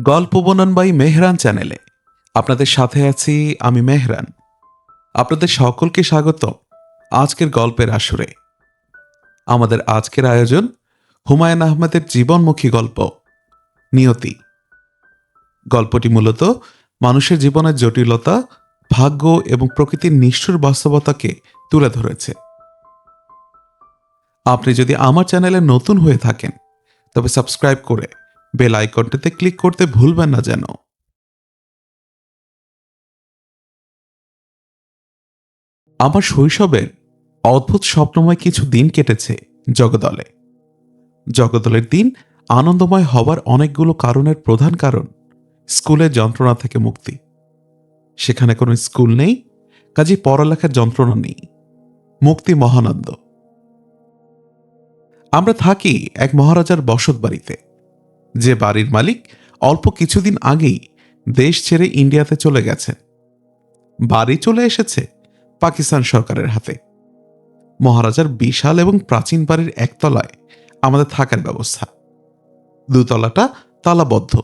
গল্প বনন বাই মেহরান চ্যানেলে। আপনাদের সাথে আছি আমি মেহরান। আপনাদের সকলকে স্বাগত আজকের গল্পের আসরে। আমাদের আজকের আয়োজন হুমায়ুন আহমেদের জীবনমুখী গল্প, নিয়তি। গল্পটি মূলত মানুষের জীবনের জটিলতা, ভাগ্য এবং প্রকৃতির নিষ্ঠুর বাস্তবতাকে তুলে ধরেছে। আপনি যদি আমার চ্যানেলে নতুন হয়ে থাকেন, তবে সাবস্ক্রাইব করে বেল আইকনটিতে ক্লিক করতে ভুলবেন না যেন। আমার শৈশবের অদ্ভুত স্বপ্নময় কিছু দিন কেটেছে জগদলে। জগদলের দিন আনন্দময় হবার অনেকগুলো কারণের প্রধান কারণ স্কুলের যন্ত্রণা থেকে মুক্তি। সেখানে কোনো স্কুল নেই, কাজে পড়ালেখার যন্ত্রণা নেই। মুক্তি মহানন্দ। আমরা থাকি এক মহারাজার বসত বাড়িতে যে বাড়ির মালিক অল্প কিছুদিন আগেই দেশ ছেড়ে ইন্ডিয়াতে চলে গেছেন বাড়ি চলে এসেছে পাকিস্তান সরকারের হাতে। মহারাজার বিশাল এবং প্রাচীন বাড়ির একতলায় আমাদের থাকার ব্যবস্থা। দুতলাটা তালাবদ্ধ।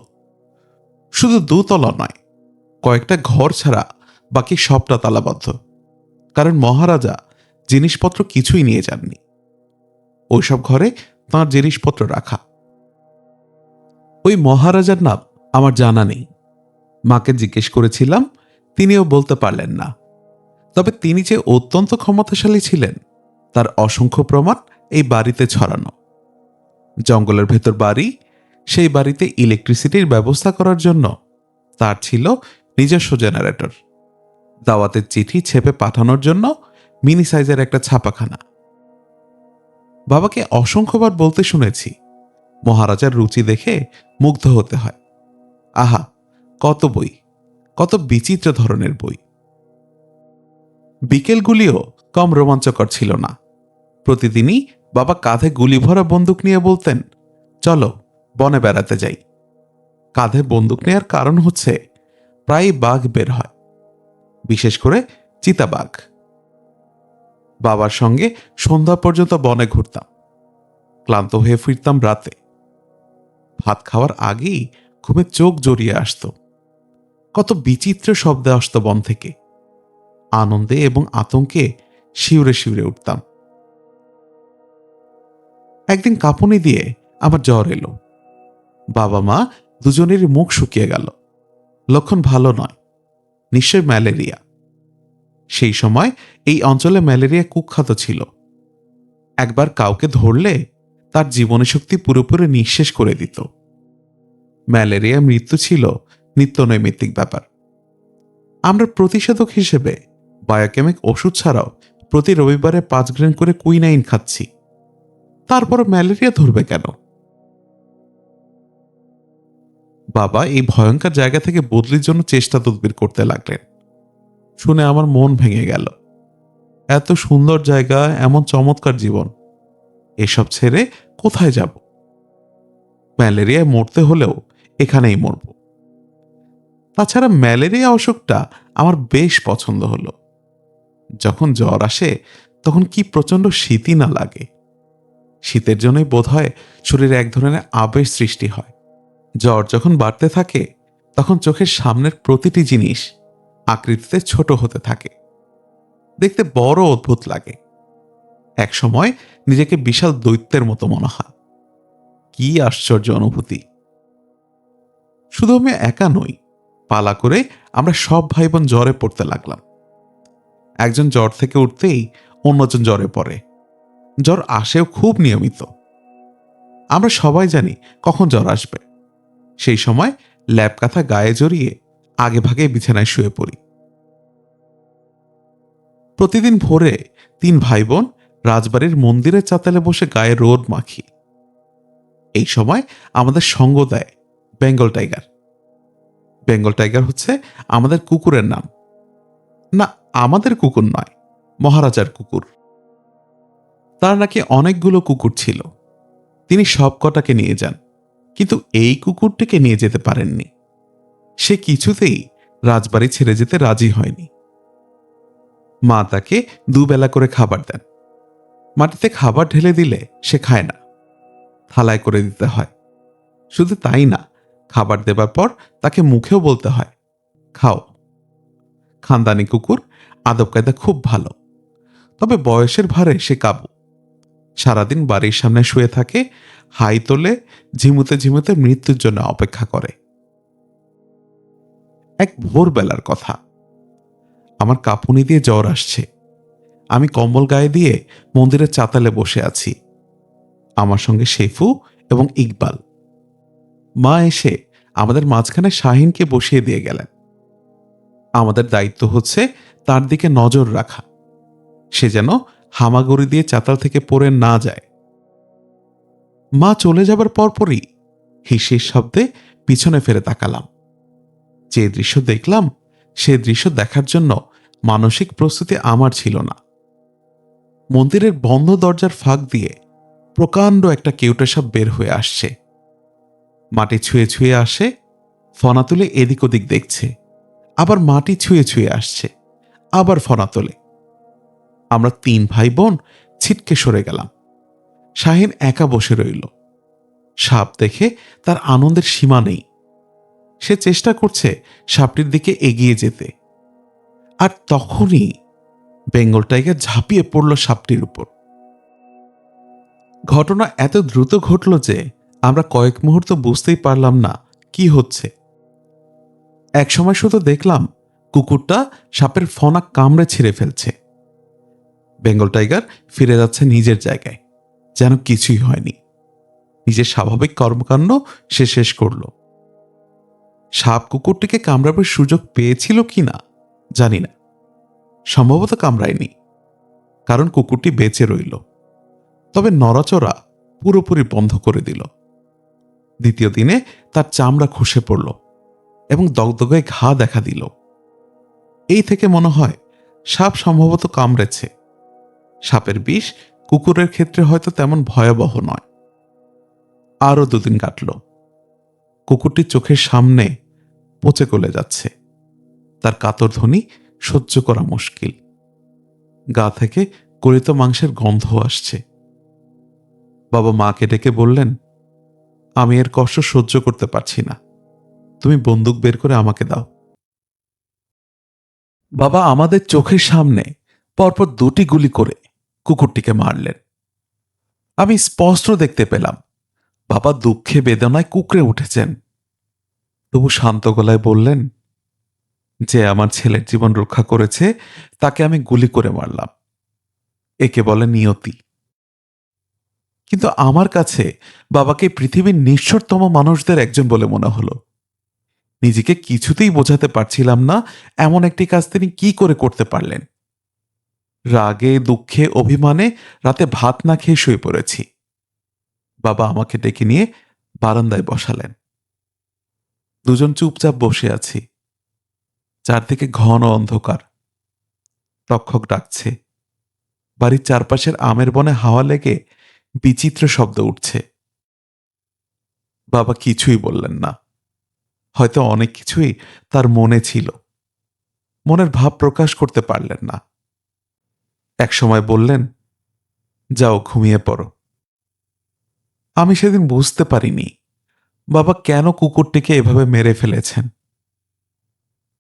শুধু দুতলা নয়, কয়েকটা ঘর ছাড়া বাকি সবটা তালাবদ্ধ। কারণ মহারাজা জিনিসপত্র কিছুই নিয়ে যাননি। ওইসব ঘরে তাঁর জিনিসপত্র রাখা। ওই মহারাজার নাম আমার জানা নেই। মাকে জিজ্ঞেস করেছিলাম, তিনিও বলতে পারলেন না। তবে তিনি যে অত্যন্ত ক্ষমতাশালী ছিলেন, তার অসংখ্য প্রমাণ এই বাড়িতে ছড়ানো। জঙ্গলের ভেতর বাড়ি, সেই বাড়িতে ইলেকট্রিসিটির ব্যবস্থা করার জন্য। তার ছিল নিজস্ব জেনারেটর দাওয়াতের চিঠি ছেপে পাঠানোর জন্য মিনি সাইজের একটা ছাপাখানা। বাবাকে অসংখ্যবার বলতে শুনেছি মহারাজার রুচি দেখে মুগ্ধ হতে হয়। আহা, কত বই, কত বিচিত্র ধরনের বই। বিকেলগুলিও কম রোমাঞ্চকর ছিল না। প্রতিদিনই বাবা কাঁধে গুলি ভরা বন্দুক নিয়ে বলতেন, চলো, বনে বেড়াতে যাই। কাঁধে বন্দুক নেওয়ার কারণ হচ্ছে প্রায় বাঘ বের হয়, বিশেষ করে চিতাবাঘ বাবার সঙ্গে সন্ধ্যা পর্যন্ত বনে ঘুরতাম। ক্লান্ত হয়ে ফিরতাম রাতে। ভাত খাওয়ার আগেই ঘুমে চোখ জড়িয়ে আসতো। কত বিচিত্র শব্দে আসতো বন থেকে। আনন্দে এবং আতঙ্কে শিউরে শিউরে উঠতাম। একদিন কাঁপুনি দিয়ে আমার জ্বর এলো। বাবা মা দুজনের মুখ শুকিয়ে গেল। লক্ষণ ভালো নয়, নিশ্চয় ম্যালেরিয়া। সেই সময় এই অঞ্চলে ম্যালেরিয়া কুখ্যাত ছিল। একবার কাউকে ধরলে তার জীবনী শক্তি পুরোপুরি নিঃশেষ করে দিত। ম্যালেরিয়া মৃত্যু ছিল নিত্য নৈমিত্তিক ব্যাপার। আমরা প্রতিষেধক হিসেবে বায়োকেমিক ওষুধ ছাড়াও প্রতি রবিবারে পাঁচ গ্রাম করে কুইনাইন খাচ্ছি। তারপর ম্যালেরিয়া ধরবে কেন? বাবা এই ভয়ঙ্কর জায়গা থেকে বদলির জন্য চেষ্টা তদবির করতে লাগলেন। শুনে আমার মন ভেঙে গেল। এত সুন্দর জায়গা, এমন চমৎকার জীবন। এসব ছেড়ে কোথায় যাব? ম্যালেরিয়ায় মরতে হলেও এখানেই মরব। তাছাড়া ম্যালেরিয়া অসুখটা আমার বেশ পছন্দ হলো। যখন জ্বর আসে, তখন কি প্রচণ্ড শীতই না লাগে। শীতের জন্যই বোধ হয় শরীরে এক ধরনের আবেশ সৃষ্টি হয়। জ্বর যখন বাড়তে থাকে, তখন চোখের সামনের প্রতিটি জিনিস আকৃতিতে ছোট হতে থাকে। দেখতে বড় অদ্ভুত লাগে। এক সময় নিজেকে বিশাল দৈত্যের মতো মনে হয়। কি আশ্চর্য অনুভূতি। শুধু আমি একা নই, পালা করে আমরা সব ভাই বোন জ্বরে পড়তে লাগলাম। একজন জ্বর থেকে উঠতেই অন্যজন জ্বরে পড়ে। জ্বর আসেও খুব নিয়মিত। আমরা সবাই জানি কখন জ্বর আসবে। সেই সময় ল্যাব কাঁথা গায়ে জড়িয়ে আগে ভাগে বিছানায় শুয়ে পড়ি। প্রতিদিন ভোরে তিন ভাই বোন রাজবাড়ির মন্দিরের চাতালে বসে গায়ে রোদ মাখি। এই সময় আমাদের সঙ্গ দেয় বেঙ্গল টাইগার। বেঙ্গল টাইগার হচ্ছে আমাদের কুকুরের নাম। না, আমাদের কুকুর নয়, মহারাজার কুকুর। তার নাকি অনেকগুলো কুকুর ছিল। তিনি সব কটাকে নিয়ে যান, কিন্তু এই কুকুরটিকে নিয়ে যেতে পারেননি। সে কিছুতেই রাজবাড়ি ছেড়ে যেতে রাজি হয়নি। মা তাকে দুবেলা করে খাবার দেন। মাটিতে খাবার ঢেলে দিলে সে খায় না। থালায় করে দিতে হয়। শুধু তাই না, খাবার দেবার পর তাকে মুখেও বলতে হয়, খাও। খানদানি কুকুর আদব কায়দা খুব ভালো, তবে বয়সের ভারে সে কাবু। সারাদিন বাড়ির সামনে শুয়ে থাকে, হাই তোলে, ঝিমুতে ঝিমুতে মৃত্যুর জন্য অপেক্ষা করে। এক ভোরবেলার কথা। আমার কাঁপুনি দিয়ে জ্বর আসছে। আমি কম্বল গায়ে দিয়ে মন্দিরের চাতালে বসে আছি। আমার সঙ্গে শেফু এবং ইকবাল। মা এসে আমাদের মাঝখানে শাহিনকে বসিয়ে দিয়ে গেলেন। আমাদের দায়িত্ব হচ্ছে তার দিকে নজর রাখা। সে যেন হামাগুড়ি দিয়ে চাতাল থেকে পড়ে না যায়। মা চলে যাবার পরপরই হিসির শব্দে পিছনে ফেরে তাকালাম। যে দৃশ্য দেখলাম, সে দৃশ্য দেখার জন্য মানসিক প্রস্তুতি আমার ছিল না। মন্দিরের বন্ধ দরজার ফাঁক দিয়ে প্রকাণ্ড একটা কেউটা সাপ বের হয়ে আসছে। মাটি ছুঁয়ে ছুঁয়ে আসে ফনা তুলে এদিক ওদিক দেখছে। আবার মাটি ছুঁয়ে ছুঁয়ে আসছে, আবার ফনা তোলে আমরা তিন ভাই বোন ছিটকে সরে গেলাম। শাহিন একা বসে রইল। সাপ দেখে তার আনন্দের সীমা নেই। সে চেষ্টা করছে সাপটির দিকে এগিয়ে যেতে। আর তখনই বেঙ্গল টাইগার ঝাঁপিয়ে পড়ল সাপটির উপর। ঘটনা এত দ্রুত ঘটল যে আমরা কয়েক মুহূর্ত বুঝতেই পারলাম না কি হচ্ছে। একসময় শুধু দেখলাম কুকুরটা সাপের ফনা কামড়ে ছিঁড়ে ফেলছে। বেঙ্গল টাইগার ফিরে যাচ্ছে নিজের জায়গায়, যেন কিছুই হয়নি। নিজের স্বাভাবিক কর্মকাণ্ড সে শেষ করল। সাপ কুকুরটিকে কামড়াবার সুযোগ পেয়েছিল কি না জানি না। সম্ভবত কামড়ায়নি, কারণ কুকুরটি বেঁচে রইল। তবে নড়াচড়া পুরোপুরি বন্ধ করে দিল। দ্বিতীয় দিনে তার চামড়া খসে পড়ল এবং দগদগায় ঘা দেখা দিল। এই থেকে মনে হয় সাপ সম্ভবত কামড়েছে। সাপের বিষ কুকুরের ক্ষেত্রে হয়তো তেমন ভয়াবহ নয়। আরও দুদিন কাটল। কুকুরটি চোখের সামনে পচে গলে যাচ্ছে। তার কাতর ধ্বনি সহ্য করা মুশকিল। গা থেকে গলিত মাংসের গন্ধ আসছে। বাবা মাকে ডেকে বললেন, আমি এর কষ্ট সহ্য করতে পারছি না। তুমি বন্দুক বের করে আমাকে দাও। বাবা আমাদের চোখের সামনে পরপর দুটি গুলি করে কুকুরটিকে মারলেন। আমি স্পষ্ট দেখতে পেলাম, বাবা দুঃখে বেদনায় কুকড়ে উঠেছেন। তবু শান্ত গলায় বললেন যে আমার ছেলের জীবন রক্ষা করেছে, তাকে আমি গুলি করে মারলাম। একে বলে নিয়তি। কিন্তু আমার কাছে বাবাকে পৃথিবীর নিঃস্বরতম মানুষদের একজন বলে মনে হলো। নিজেকে কিছুতেই বোঝাতে পারছিলাম না এমন একটি কাজ তিনি কি করে করতে পারলেন। রাগে, দুঃখে, অভিমানে রাতে ভাত না খেয়ে শুয়ে পড়েছি। বাবা আমাকে ডেকে নিয়ে বারান্দায় বসালেন। দুজন চুপচাপ বসে আছি। চারদিকে ঘন অন্ধকার। রক্ষক ডাকছে। বাড়ির চারপাশের আমের বনে হাওয়া লেগে বিচিত্র শব্দ উঠছে। বাবা কিছুই বললেন না। হয়তো অনেক কিছুই তার মনে ছিল। মনের ভাব প্রকাশ করতে পারলেন না। এক সময় বললেন, যাও, ঘুমিয়ে পড়ো। আমি সেদিন বুঝতে পারিনি বাবা কেন কুকুরটিকে এভাবে মেরে ফেলেছেন।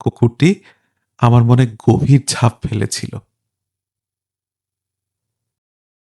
কুকুরটি আমার মনে গভীর ছাপ ফেলেছিল।